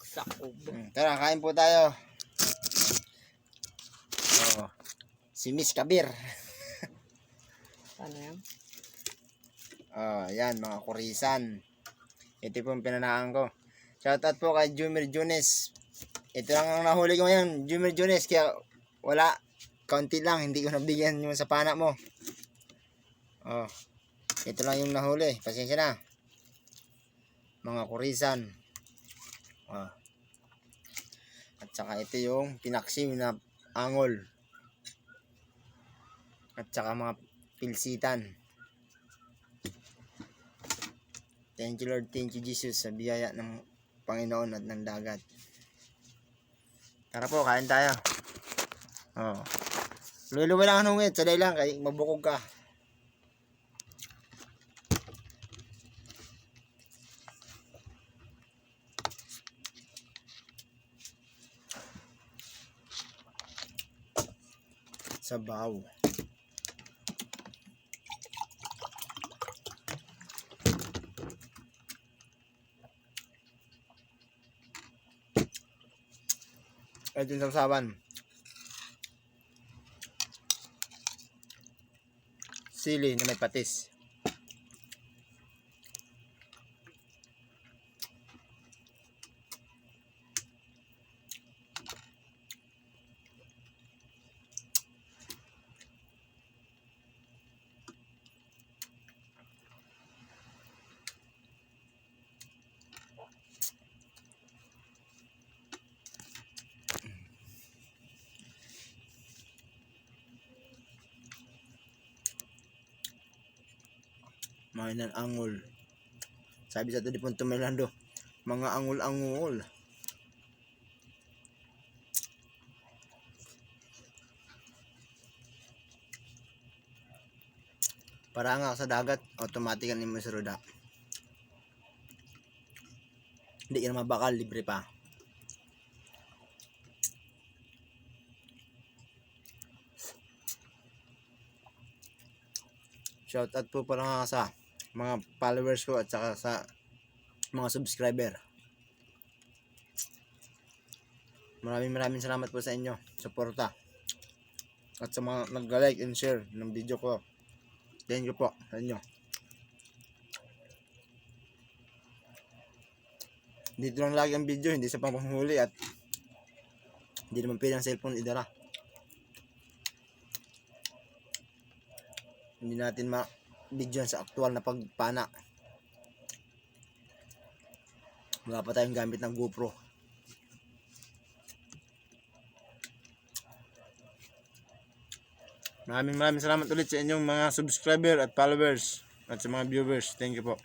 Sako ba? Hmm, Tara, kain po tayo. Oh, si Miss Kabir. Ano yan? Oh, yan, mga kurisan. Ito po yung pinanaan ko. Shoutout po kay Jumer Junes. Ito lang ang nahuli ko ngayon, Jumer Junes. Kaya wala, kaunti lang. Hindi ko nabigyan yung sa pana mo. Oh, ito lang yung nahuli. Pasensya na. Mga kurisan. Oh. At saka ito yung pinaksim na angol. At saka mga pilsitan. Thank you Lord, thank you Jesus sa biyaya ng Panginoon at ng dagat. Tara po, kain tayo. Oh. Luluwa lang ang hungit, saday lang, kay mabukog ka. Sabaw. Ito yung sausawan. Sili na may patis. Mainan angol. Sabi sa ito di Punto Melando, mga angol-angol. Para nga sa dagat, automatic ang mo sa roda. Hindi ka na mabakal, libre pa. Shout out po para nga sa mga followers ko at saka sa mga subscriber. Maraming maraming salamat po sa inyo. Suporta. At sa mga nag-like and share ng video ko. Thank you po sa inyo. Dito lang lagi ang video, hindi sa pangpanghuli at hindi naman pwede ang cellphone idara. Hindi natin ma video sa aktual na pagpana. Wala pa tayong gamit ng GoPro. Maraming maraming salamat ulit sa inyong mga subscriber at followers at sa mga viewers. Thank you po.